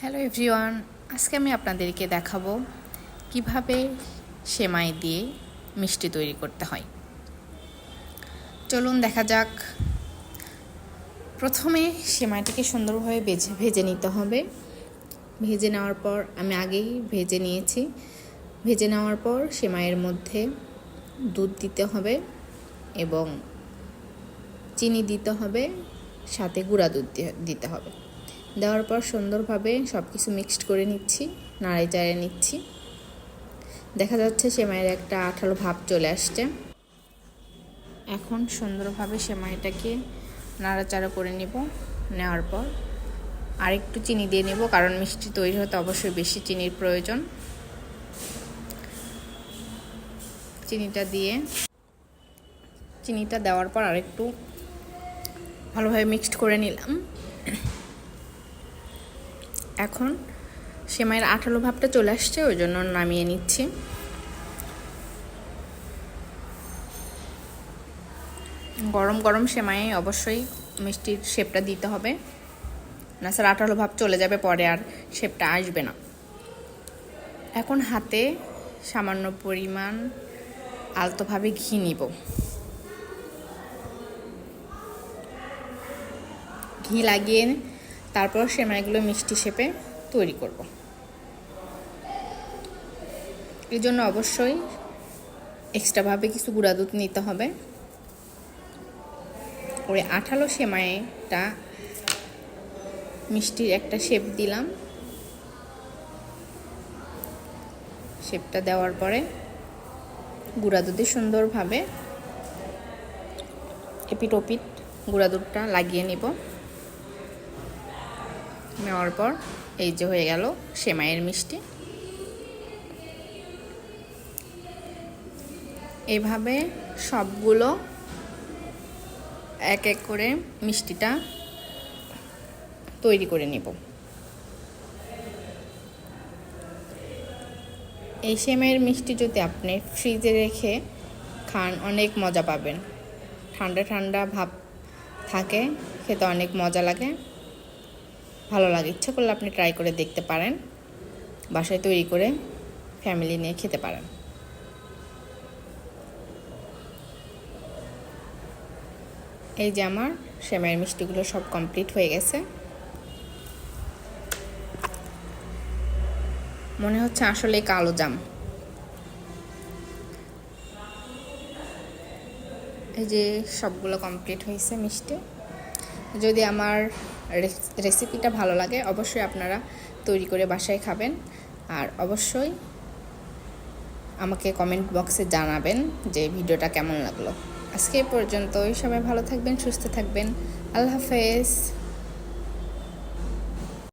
Hello everyone, আজকে আমি আপনাদেরকে দেখাবো কীভাবে সেমাই দিয়ে মিষ্টি তৈরি করতে হয়। চলুন দেখা যাক। প্রথমে সেমাইটাকে সুন্দরভাবে ভেজে ভেজে নিতে হবে। ভেজে নেওয়ার পর আমি আগেই ভেজে নিয়েছি। ভেজে নেওয়ার পর সেমাইয়ের মধ্যে দুধ দিতে হবে এবং চিনি দিতে হবে, সাথে গুঁড়া দুধ দিতে হবে। দেওয়ার পর সুন্দরভাবে সব কিছু মিক্সড করে নিচ্ছি, নাড়ে চাড়ে নিচ্ছি। দেখা যাচ্ছে সেমাইয়ের একটা আঠালো ভাব চলে আসছে। এখন সুন্দরভাবে সেমাইটাকে নাড়াচাড়া করে নিব, নেওয়ার পর আরেকটু চিনি দিয়ে নেব, কারণ মিষ্টি তৈরি হতে অবশ্যই বেশি চিনির প্রয়োজন। চিনিটা দিয়ে, চিনিটা দেওয়ার পর আরেকটু ভালোভাবে মিক্সড করে নিলাম। এখন সেমাইয়ের আঠালো ভাবটা চলে আসছে, ওই জন্য নামিয়ে নিচ্ছি। গরম গরম সেমাই অবশ্যই মিষ্টির শেপটা দিতে হবে। না, স্যার, আঠালো ভাব চলে যাবে পরে আর শেপটা আসবে না। এখন হাতে সামান্য পরিমাণ আলতোভাবে ঘি নিব। ঘি লাগিয়ে তারপর সেমাইগুলো মিষ্টি শেপে তৈরি করব। এর জন্য অবশ্যই এক্সট্রাভাবে কিছু গুঁড়া দুধ নিতে হবে। ওই আঠালো সেমাইটা মিষ্টির একটা শেপ দিলাম। শেপটা দেওয়ার পরে গুঁড়া দুধে সুন্দরভাবে এপিট ওপিট গুঁড়া দুধটা লাগিয়ে নিব। নেওয়ার পর এই যে হয়ে গেল সেমাইয়ের মিষ্টি। এভাবে সবগুলো এক এক করে মিষ্টিটা তৈরি করে নেব। এই সেমাইয়ের মিষ্টি যদি আপনি ফ্রিজে রেখে খান, অনেক মজা পাবেন। ঠান্ডা ঠান্ডা ভাব থাকে, খেতে অনেক মজা লাগে। ভালো লাগে। ইচ্ছা করলে আপনি ট্রাই করে দেখতে পারেন। বাসায় তৈরি করে ফ্যামিলি নিয়ে খেতে পারেন। এই যে আমার সেমাইয়ের মিষ্টিগুলো সব কমপ্লিট হয়ে গেছে। মনে হচ্ছে আসলে কালো জাম। এই যে সবগুলো কমপ্লিট হয়েছে মিষ্টি। যদি আমার রেসিপিটা ভালো লাগে, অবশ্যই আপনারা তৈরি করে বাসায় খাবেন। আর অবশ্যই আমাকে কমেন্ট বক্সে জানাবেন যে ভিডিওটা কেমন লাগল। আজকে পর্যন্ত পর্যন্তই, সবাই ভালো থাকবেন, সুস্থ থাকবেন। আল্লাহ হাফেজ।